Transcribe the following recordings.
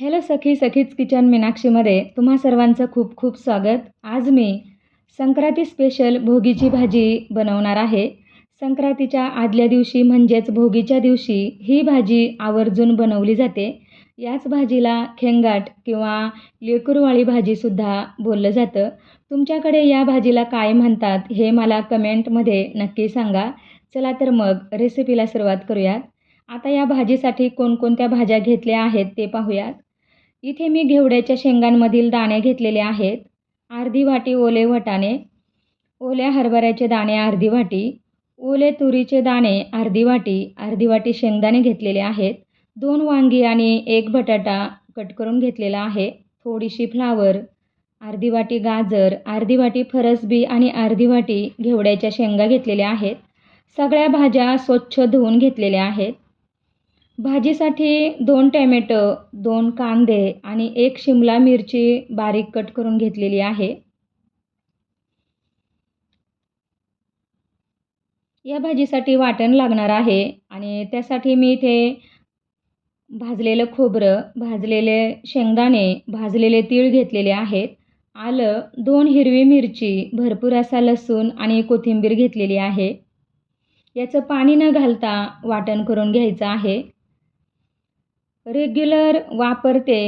Hello सखी सखीच kitchen मीनाक्षीमध्ये तुम्हा सर्वांचं खूप खूप स्वागत. आज मी संक्रांती स्पेशल भोगीची भाजी बनवणार आहे. संक्रांतीच्या आदल्या दिवशी म्हणजेच भोगीच्या दिवशी ही भाजी आवर्जून बनवली जाते. याच भाजीला खेंगाट किंवा लेकूरवाळी भाजीसुद्धा बोललं जातं. तुमच्याकडे या भाजीला काय म्हणतात हे मला कमेंटमध्ये नक्की सांगा. चला तर मग रेसिपीला सुरुवात करूयात. आता या भाजीसाठी कोणकोणत्या भाज्या घेतल्या आहेत ते पाहूयात. इथे मी घेवड्याच्या शेंगांमधील दाणे घेतलेले आहेत. अर्धी वाटी ओले वटाणे ओल्या हरभऱ्याचे दाणे अर्धी वाटी ओले तुरीचे दाणे अर्धी वाटी अर्धी वाटी शेंगदाणे घेतलेले आहेत. दोन वांगी आणि एक बटाटा कट करून घेतलेला आहे. थोडीशी फ्लावर अर्धी वाटी गाजर अर्धी वाटी फरसबी आणि अर्धी वाटी घेवड्याच्या शेंगा घेतलेल्या आहेत. सगळ्या भाज्या स्वच्छ धुवून घेतलेल्या आहेत. भाजीसाठी दोन टॅमॅटो दोन कांदे आणि एक शिमला मिरची बारीक कट करून घेतलेली आहे. या भाजीसाठी वाटण लागणार आहे आणि त्यासाठी मी इथे भाजलेलं खोबरं भाजलेले शेंगदाणे भाजलेले तीळ घेतलेले आहेत. आलं दोन हिरवी मिरची भरपूर असा लसूण आणि कोथिंबीर घेतलेली आहे. याचं पाणी न घालता वाटण करून घ्यायचं आहे. रेग्युलर वापरते.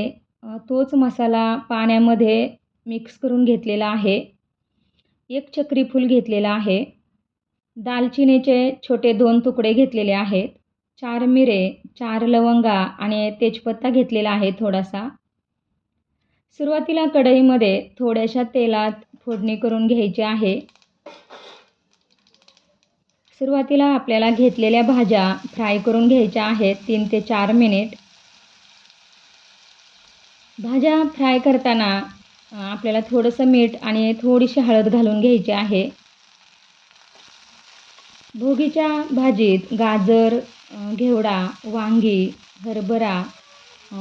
तोच मसाला पाण्यामध्ये मिक्स करून घेतलेला आहे. एक चक्री फूल घेतलेला आहे. दालचिनीचे छोटे दोन तुकडे घेतलेले आहेत. चार मिरे चार लवंगा आणि तेजपत्ता घेतलेला आहे थोडासा. सुरुवातीला कढईमध्ये थोड्याशा तेलात फोडणी करून घ्यायची आहे. सुरुवातीला आपल्याला घेतलेल्या भाज्या फ्राय करून घ्यायच्या आहेत तीन ते चार मिनिट. भाज्या फ्राय करताना आपल्याला थोडंसं मीठ आणि थोडीशी हळद घालून घ्यायची आहे. भोगीच्या भाजीत गाजर घेवडा वांगी हरभरा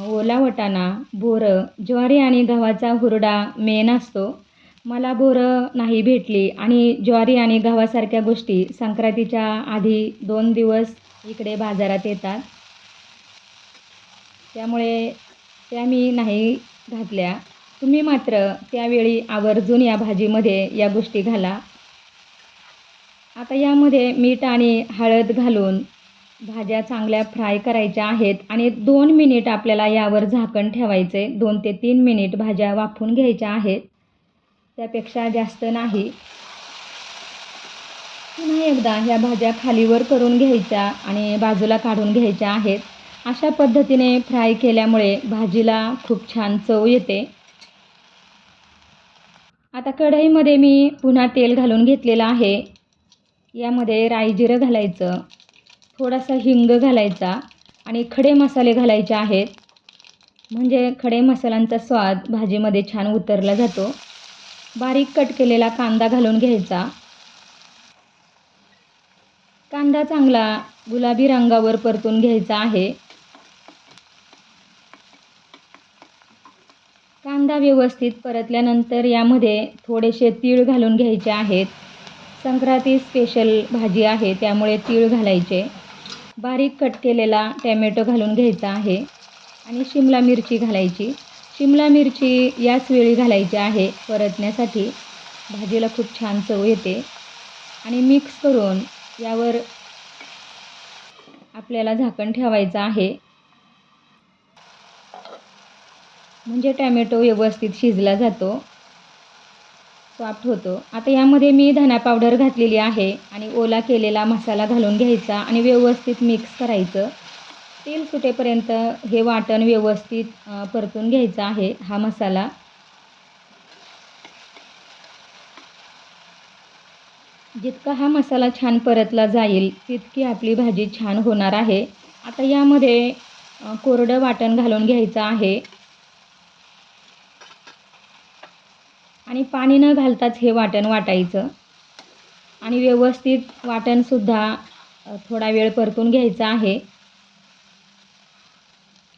ओला वटाणा बोरं ज्वारी आणि गव्हाचा हुरडा मेन असतो. मला बोरं नाही भेटली आणि ज्वारी आणि गव्हासारख्या गोष्टी संक्रांतीच्या आधी दोन दिवस इकडे बाजारात येतात. त्यामुळे त्या मी नाही घातल्या. तुम्ही मात्र त्यावेळी आवर्जून या भाजीमध्ये या गोष्टी घाला. आता यामध्ये मीठ आणि हळद घालून भाज्या चांगल्या फ्राय करायच्या आहेत आणि दोन मिनिट आपल्याला यावर झाकण ठेवायचे. दोन ते तीन मिनिट भाज्या वाफून घ्यायच्या आहेत. त्यापेक्षा जास्त नाही. पुन्हा एकदा ह्या भाज्या खालीवर करून घ्यायच्या आणि बाजूला काढून घ्यायच्या आहेत. अशा पद्धतीने फ्राय केल्यामुळे भाजीला खूप छान चव येते. आता कढईमध्ये मी पुन्हा तेल घालून घेतलेलं आहे. यामध्ये राई जिरं घालायचं थोडासा हिंग घालायचा आणि खडे मसाले घालायचे आहेत. म्हणजे खडे मसाल्यांचा स्वाद भाजीमध्ये छान उतरला जातो. बारीक कट केलेला कांदा घालून घ्यायचा. कांदा चांगला गुलाबी रंगावर परतून घ्यायचा आहे. कांदा व्यवस्थित परतल्यानंतर यामध्ये थोडेसे तीळ घालून घ्यायचे आहेत. संक्रांती स्पेशल भाजी आहे त्यामुळे तीळ घालायचे. बारीक कट केलेला टॅमॅटो घालून घ्यायचा आहे आणि शिमला मिरची घालायची. शिमला मिरची याच वेळी घालायची आहे परतण्यासाठी. भाजीला खूप छान चव येते. आणि मिक्स करून यावर आपल्याला झाकण ठेवायचं आहे. म्हणजे टॅमॅटो व्यवस्थित शिजला जातो. सॉफ्ट होतो. आता यामध्ये मी धना पावडर घातलेली आहे आणि ओला केलेला मसाला घालून घ्यायचा आणि व्यवस्थित मिक्स करायचं. तेल सुटेपर्यंत हे वाटण व्यवस्थित परतून घ्यायचं आहे हा मसाला. जितका हा मसाला छान परतला जाईल तितकी आपली भाजी छान होणार आहे. आता यामध्ये कोरडं वाटण घालून घ्यायचं आहे. आणि पाणी न घालताच हे वाटण वाटायचं. आणि व्यवस्थित वाटणसुद्धा थोडा वेळ परतून घ्यायचं आहे.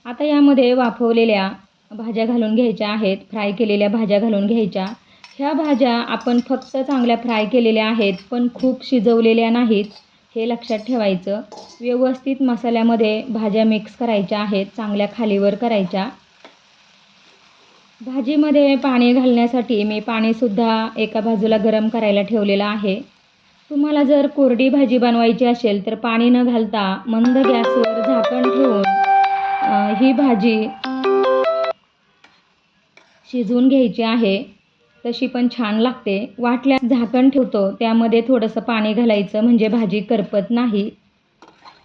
आता यामध्ये वाफवलेल्या भाज्या घालून घ्यायच्या आहेत फ्राय केलेल्या भाज्या घालून घ्यायच्या. ह्या भाज्या आपण फक्त चांगल्या फ्राय केलेल्या आहेत पण खूप शिजवलेल्या नाहीत हे लक्षात ठेवायचं. व्यवस्थित मसाल्यामध्ये भाज्या मिक्स करायच्या आहेत चांगल्या खालीवर करायच्या. भाजीमध्ये पाणी घालण्यासाठी मी पाणीसुद्धा एका बाजूला गरम करायला ठेवलेलं आहे. तुम्हाला जर कोरडी भाजी बनवायची असेल तर पाणी न घालता मंद गॅसवर झाकण ठेवून ही भाजी शिजवून घ्यायची आहे. तशी पण छान लागते. वाटल्यास झाकण ठेवतो त्यामध्ये थोडंसं पाणी घालायचं म्हणजे भाजी करपत नाही.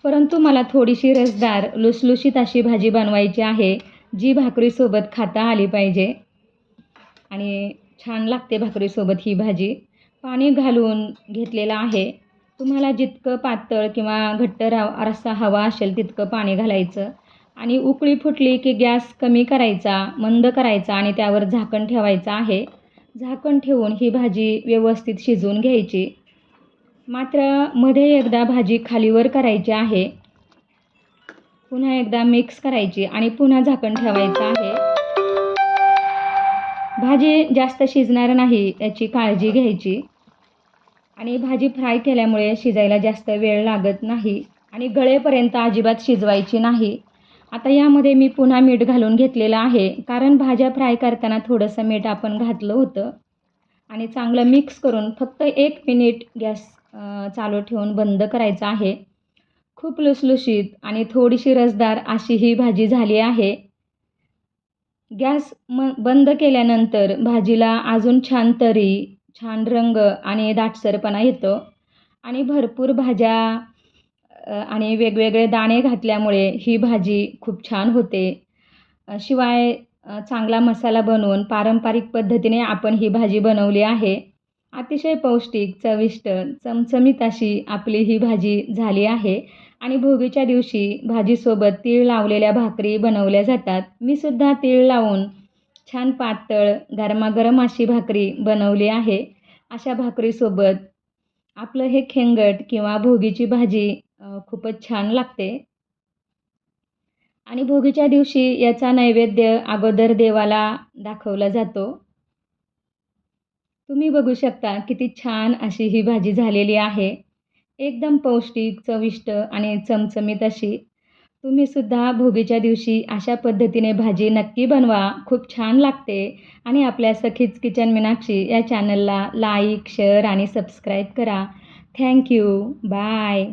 परंतु मला थोडीशी रसदार लुसलुशीत अशी भाजी बनवायची आहे. जी भाकरीसोबत खाता आली पाहिजे. आणि छान लागते भाकरीसोबत ही भाजी. पाणी घालून घेतलेलं आहे. तुम्हाला जितकं पातळ किंवा घट्ट राव रस्सा हवा असेल तितकं पाणी घालायचं. आणि उकळी फुटली की गॅस कमी करायचा मंद करायचा आणि त्यावर झाकण ठेवायचं आहे. झाकण ठेवून ही भाजी व्यवस्थित शिजवून घ्यायची. मात्रमध्ये एकदा भाजी खालीवर करायची आहे. पुन्हा एकदा मिक्स करायची आणि पुन्हा झाकण ठेवायचं आहे. भाजी जास्त शिजणार नाही याची काळजी घ्यायची. आणि भाजी फ्राय केल्यामुळे शिजायला जास्त वेळ लागत नाही आणि गळेपर्यंत अजिबात शिजवायची नाही. आता यामध्ये मी पुन्हा मीठ घालून घेतलेलं आहे कारण भाज्या फ्राय करताना थोडंसं मीठ आपण घातलं होतं. आणि चांगलं मिक्स करून फक्त एक मिनिट गॅस चालू ठेवून बंद करायचं आहे. खूप लुसलुशीत आणि थोडीशी रसदार अशी ही भाजी झाली आहे. गॅस म बंद केल्यानंतर भाजीला अजून छान तरी छान रंग आणि दाटसरपणा येतो. आणि भरपूर भाज्या आणि वेगवेगळे दाणे घातल्यामुळे ही भाजी खूप छान होते. शिवाय चांगला मसाला बनवून पारंपरिक पद्धतीने आपण ही भाजी बनवली आहे. अतिशय पौष्टिक चविष्ट चमचमीत अशी आपली ही भाजी झाली आहे. आणि भोगीच्या दिवशी भाजीसोबत तीळ लावलेल्या भाकरी बनवल्या जातात. मी सुद्धा तीळ लावून छान पातळ गरमागरम अशी भाकरी बनवली आहे. अशा भाकरीसोबत आपलं हे खेंगट किंवा भोगीची भाजी खूपच छान लागते. आणि भोगीच्या दिवशी याचा नैवेद्य अगोदर देवाला दाखवला जातो. तुम्ही बघू शकता किती छान अशी ही भाजी झालेली आहे. एकदम पौष्टिक चविष्ट आणि चमचमीत अशी. तुम्हीसुद्धा भोगीच्या दिवशी अशा पद्धतीने भाजी नक्की बनवा. खूप छान लागते. आणि आपल्या सखीच किचन मीनाक्षी या चॅनलला लाईक शेअर आणि सबस्क्राईब करा. Thank you bye